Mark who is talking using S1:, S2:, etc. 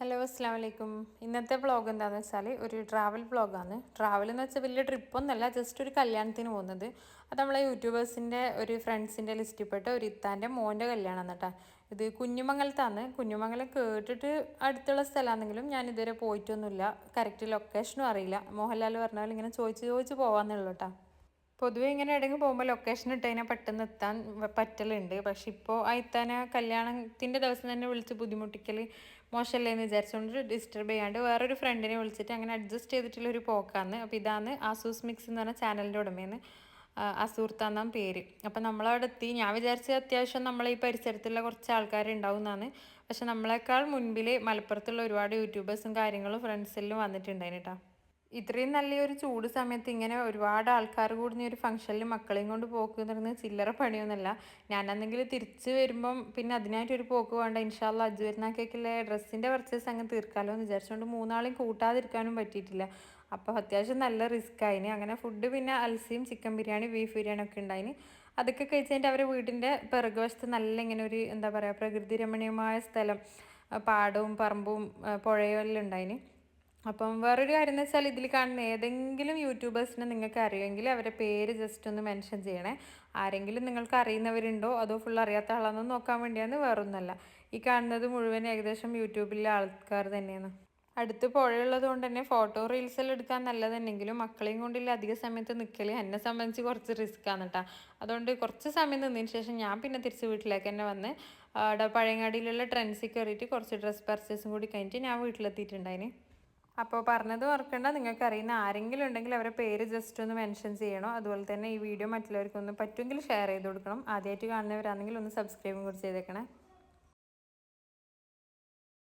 S1: Hello അസ്സാം വലൈക്കും ഇന്നത്തെ വ്ളോഗ് എന്താണെന്ന് വെച്ചാൽ ഒരു ട്രാവൽ വ്ളോഗാണ് ട്രാവൽ എന്ന് വെച്ചാൽ വലിയ ട്രിപ്പൊന്നല്ല ജസ്റ്റ് ഒരു കല്യാണത്തിന് പോകുന്നത്. അത് നമ്മളെ യൂട്യൂബേഴ്സിന്റെ ഒരു ഫ്രണ്ട്സിന്റെ ലിസ്റ്റിൽപ്പെട്ട ഒരു ഇത്താന്റെ മോന്റെ കല്യാണമാണ് കേട്ടോ ഇത് കുഞ്ഞുമംഗലത്താണ്. കുഞ്ഞുമംഗലം കേട്ടിട്ട് അടുത്തുള്ള സ്ഥലമാണെങ്കിലും ഞാൻ ഇതുവരെ പോയിട്ടൊന്നുമില്ല. കറക്റ്റ് ലൊക്കേഷനും അറിയില്ല. മോഹൻലാൽ പറഞ്ഞ പോലെ ഇങ്ങനെ ചോദിച്ച് ചോദിച്ച് പോകാമെന്നുള്ളൂ കേട്ടോ പൊതുവെ ഇങ്ങനെ എവിടെയെങ്കിലും പോകുമ്പോൾ ലൊക്കേഷൻ ഇട്ട് കഴിഞ്ഞാൽ പെട്ടെന്ന് എത്താൻ പറ്റലുണ്ട്. പക്ഷെ ഇപ്പോൾ ആ എത്താൻ കല്യാണത്തിന്റെ ദിവസം തന്നെ വിളിച്ച് ബുദ്ധിമുട്ടിക്കൽ മോശമല്ലേ എന്ന് വിചാരിച്ചുകൊണ്ട് ഡിസ്റ്റർബ് ചെയ്യാണ്ട് വേറൊരു ഫ്രണ്ടിനെ വിളിച്ചിട്ട് അങ്ങനെ അഡ്ജസ്റ്റ് ചെയ്തിട്ടുള്ള ഒരു പോക്കാണ് അപ്പോൾ ഇതാണ് ആസൂസ് മിക്സ് എന്ന് പറഞ്ഞ ചാനലിന്റെ ഉടമയെന്ന് അസൂർത്താന്നാണ് പേര്. അപ്പം നമ്മളവിടെ എത്തി ഞാൻ വിചാരിച്ചത് അത്യാവശ്യം നമ്മളെ ഈ പരിസരത്തുള്ള കുറച്ച് ആൾക്കാരുണ്ടാവും എന്നാണ് പക്ഷെ നമ്മളെക്കാൾ മുൻപിൽ മലപ്പുറത്തുള്ള ഒരുപാട് യൂട്യൂബേഴ്സും കാര്യങ്ങളും ഫ്രണ്ട്സിലും വന്നിട്ടുണ്ടായിരുന്നു കേട്ടോ ഇത്രയും നല്ലൊരു ചൂട് സമയത്ത് ഇങ്ങനെ ഒരുപാട് ആൾക്കാർ കൂടുന്ന ഒരു ഫംഗ്ഷനിൽ മക്കളെയും കൊണ്ട് പോക്ക് എന്ന് പറയുന്നത് ചില്ലറ പണിയൊന്നുമല്ല ഞാനാണെങ്കിൽ തിരിച്ച് വരുമ്പം പിന്നെ അതിനായിട്ടൊരു പോക്ക് വേണ്ട. ഇൻഷാല്ല അജ് വരുന്നൊക്കെയുള്ള ഡ്രസ്സിന്റെ പർച്ചേസ് അങ്ങ് തീർക്കാമല്ലോ എന്ന് വിചാരിച്ചുകൊണ്ട് മൂന്നാളെയും കൂട്ടാതിരിക്കാനും പറ്റിയിട്ടില്ല. അപ്പോൾ അത്യാവശ്യം നല്ല റിസ്ക് ആയിന്. അങ്ങനെ ഫുഡ് പിന്നെ അൽസിയും ചിക്കൻ ബിരിയാണി ബീഫ് ബിരിയാണി ഒക്കെ ഉണ്ടായിന്. അതൊക്കെ കഴിച്ചതിന്റെ അവരെ വീടിന്റെ പിറകുവശത്ത് നല്ല ഇങ്ങനെ ഒരു എന്താ പറയുക പ്രകൃതി രമണീയമായ സ്ഥലം. പാടവും പറമ്പും പുഴയും എല്ലാം ഉണ്ടായിന്. അപ്പം വേറൊരു കാര്യം എന്ന് വെച്ചാൽ ഇതിൽ കാണുന്ന ഏതെങ്കിലും യൂട്യൂബേഴ്സിനെ നിങ്ങൾക്ക് അറിയുമെങ്കിൽ അവരെ പേര് ജസ്റ്റ് ഒന്ന് മെൻഷൻ ചെയ്യണേ. ആരെങ്കിലും നിങ്ങൾക്ക് അറിയുന്നവരുണ്ടോ? അതോ ഫുൾ അറിയാത്ത ആളാണെന്ന് നോക്കാൻ വേണ്ടിയാണ് വേറൊന്നുമല്ല. ഈ കാണുന്നത് മുഴുവൻ ഏകദേശം യൂട്യൂബിലെ ആൾക്കാർ തന്നെയാണ്. അടുത്ത് പുഴയുള്ളത് കൊണ്ട് തന്നെ ഫോട്ടോ റീൽസ് എല്ലാം എടുക്കാൻ നല്ലതന്നെങ്കിലും മക്കളെയും കൊണ്ടില്ല അധിക സമയത്ത് നിൽക്കൽ എന്നെ സംബന്ധിച്ച് കുറച്ച് റിസ്ക് ആണ് കേട്ടോ അതുകൊണ്ട് കുറച്ച് സമയം നിന്നതിന് ശേഷം ഞാൻ പിന്നെ തിരിച്ച് വീട്ടിലേക്ക് തന്നെ വന്ന് പഴയങ്ങാടിയിലുള്ള ട്രെൻഡ്സിൽ കയറിയിട്ട് കുറച്ച് ഡ്രസ്സ് പർച്ചേസും കൂടി കഴിഞ്ഞിട്ട് ഞാൻ വീട്ടിലെത്തിയിട്ടുണ്ടായിന്. അപ്പോൾ പറഞ്ഞത് ഓർക്കേണ്ട. നിങ്ങൾക്ക് അറിയുന്ന ആരെങ്കിലും ഉണ്ടെങ്കിൽ അവരുടെ പേര് ജസ്റ്റ് ഒന്ന് മെൻഷൻ ചെയ്യണം? അതുപോലെ തന്നെ ഈ വീഡിയോ മറ്റുള്ളവർക്കൊന്ന് പറ്റുമെങ്കിൽ ഷെയർ ചെയ്ത് കൊടുക്കണം. ആദ്യമായിട്ട് കാണുന്നവരാണെങ്കിൽ ഒന്ന് സബ്സ്ക്രൈബും കൂടി ചെയ്തേക്കണേ.